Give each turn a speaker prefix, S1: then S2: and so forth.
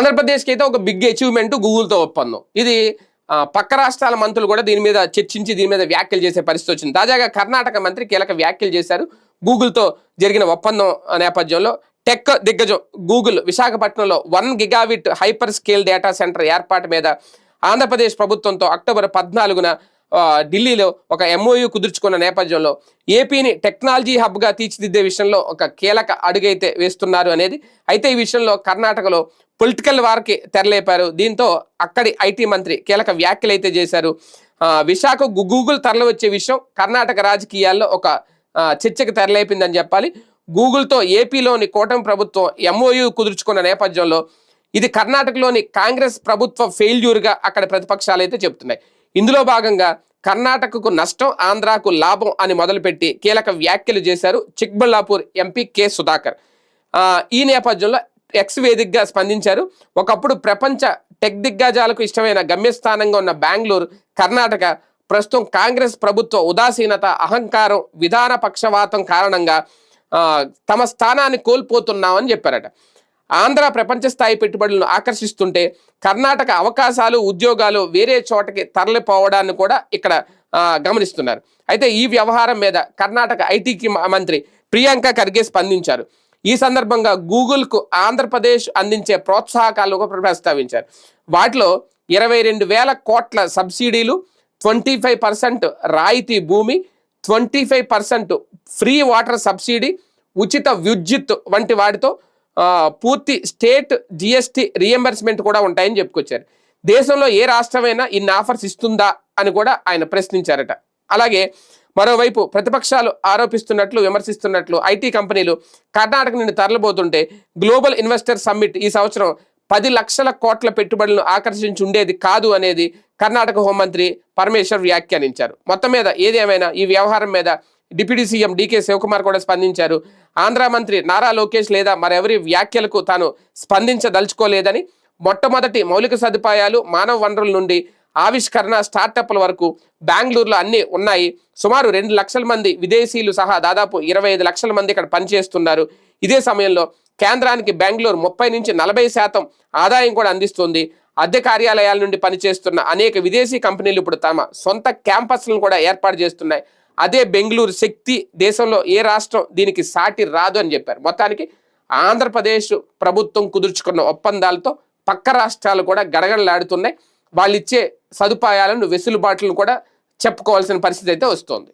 S1: ఆంధ్రప్రదేశ్కి అయితే ఒక బిగ్ అచీవ్మెంట్ గూగుల్తో ఒప్పందం. ఇది పక్క రాష్ట్రాల మంత్రులు కూడా దీని మీద చర్చించి దీని మీద వ్యాఖ్యలు చేసే పరిస్థితి వచ్చింది. తాజాగా కర్ణాటక మంత్రి కీలక వ్యాఖ్యలు చేశారు. గూగుల్తో జరిగిన ఒప్పందం నేపథ్యంలో టెక్ దిగ్గజం గూగుల్ విశాఖపట్నంలో one gigawatt hyper scale data centre ఏర్పాటు మీద ఆంధ్రప్రదేశ్ ప్రభుత్వంతో అక్టోబర్ పద్నాలుగున ఢిల్లీలో ఒక ఎంఓయూ కుదుర్చుకున్న నేపథ్యంలో ఏపీని టెక్నాలజీ హబ్గా తీర్చిదిద్దే విషయంలో ఒక కీలక అడుగైతే వేస్తున్నారు అనేది. అయితే ఈ విషయంలో కర్ణాటకలో పొలిటికల్ వార్కి తెరలేపారు. దీంతో అక్కడి ఐటీ మంత్రి కీలక వ్యాఖ్యలు అయితే చేశారు. విశాఖ గూగుల్ తరలి వచ్చే విషయం కర్ణాటక రాజకీయాల్లో ఒక చర్చకు తెరలేపిందని చెప్పాలి. గూగుల్తో ఏపీలోని కూటమి ప్రభుత్వం ఎంఓయూ కుదుర్చుకున్న నేపథ్యంలో ఇది కర్ణాటకలోని కాంగ్రెస్ ప్రభుత్వ ఫెయిల్యూర్గా అక్కడ ప్రతిపక్షాలు అయితే చెప్తున్నాయి ఇందులో భాగంగా కర్ణాటకకు నష్టం ఆంధ్రాకు లాభం అని మొదలుపెట్టి కీలక వ్యాఖ్యలు చేశారు చిక్బళ్ళాపూర్ ఎంపీ కె. సుధాకర్. ఈ నేపథ్యంలో ఎక్స్ వేదికగా స్పందించారు. ఒకప్పుడు ప్రపంచ టెక్ దిగ్గజాలకు ఇష్టమైన గమ్యస్థానంగా ఉన్న బెంగళూరు కర్ణాటక ప్రస్తుతం కాంగ్రెస్ ప్రభుత్వ ఉదాసీనత అహంకారం విధాన పక్షవాతం కారణంగా తమ స్థానాన్ని కోల్పోతున్నామని చెప్పారట. ఆంధ్ర ప్రపంచ స్థాయి పెట్టుబడులను ఆకర్షిస్తుంటే కర్ణాటక అవకాశాలు ఉద్యోగాలు వేరే చోటకి తరలిపోవడాన్ని కూడా ఇక్కడ గమనిస్తున్నారు. అయితే ఈ వ్యవహారం మీద కర్ణాటక ఐటీకి మంత్రి ప్రియాంక ఖర్గే స్పందించారు. ఈ సందర్భంగా గూగుల్కు ఆంధ్రప్రదేశ్ అందించే ప్రోత్సాహకాలు ప్రస్తావించారు. వాటిలో ఇరవై రెండు వేల కోట్ల సబ్సిడీలు ట్వంటీ ఫైవ్ పర్సెంట్ రాయితీ భూమి twenty five percent free water subsidy ఉచిత విద్యుత్ వంటి వాటితో పూర్తి స్టేట్ జిఎస్టీ రియంబర్స్మెంట్ కూడా ఉంటాయని చెప్పుకొచ్చారు. దేశంలో ఏ రాష్ట్రమైనా ఇన్ని ఆఫర్స్ ఇస్తుందా అని కూడా ఆయన ప్రశ్నించారట. అలాగే మరోవైపు ప్రతిపక్షాలు ఆరోపిస్తున్నట్లు విమర్శిస్తున్నట్లు ఐటీ కంపెనీలు కర్ణాటక నుండి తరలిపోతుంటే గ్లోబల్ ఇన్వెస్టర్ సమ్మిట్ ఈ సంవత్సరం పది లక్షల కోట్ల పెట్టుబడులను ఆకర్షించి ఉండేది కాదు అనేది కర్ణాటక హోంమంత్రి పరమేశ్వర్ వ్యాఖ్యానించారు. మొత్తం మీద ఏదేమైనా ఈ వ్యవహారం మీద డిప్యూటీ సీఎం డీకే శివకుమార్ కూడా స్పందించారు. ఆంధ్ర మంత్రి నారా లోకేష్ లేదా మరెవరి వ్యాఖ్యలకు తాను స్పందించదలుచుకోలేదని మొట్టమొదటి మౌలిక సదుపాయాలు మానవ వనరుల నుండి ఆవిష్కరణ స్టార్టప్ల వరకు బెంగళూరులో అన్నీ ఉన్నాయి. సుమారు రెండు లక్షల మంది విదేశీయులు సహా దాదాపు ఇరవై ఐదు లక్షల మంది ఇక్కడ పనిచేస్తున్నారు. ఇదే సమయంలో కేంద్రానికి బెంగళూరు ముప్పై నుంచి నలభై శాతం ఆదాయం కూడా అందిస్తుంది. అద్దె కార్యాలయాల నుండి పనిచేస్తున్న అనేక విదేశీ కంపెనీలు ఇప్పుడు తమ సొంత క్యాంపస్లను కూడా ఏర్పాటు చేస్తున్నాయి. అదే బెంగళూరు శక్తి దేశంలో ఏ రాష్ట్రం దీనికి సాటి రాదు అని చెప్పారు. మొత్తానికి ఆంధ్రప్రదేశ్ ప్రభుత్వం కుదుర్చుకున్న ఒప్పందాలతో పక్క రాష్ట్రాలు కూడా గడగడలాడుతున్నాయి. వాళ్ళు ఇచ్చే సదుపాయాలను వెసులుబాట్లను కూడా చెప్పుకోవాల్సిన పరిస్థితి అయితే వస్తుంది.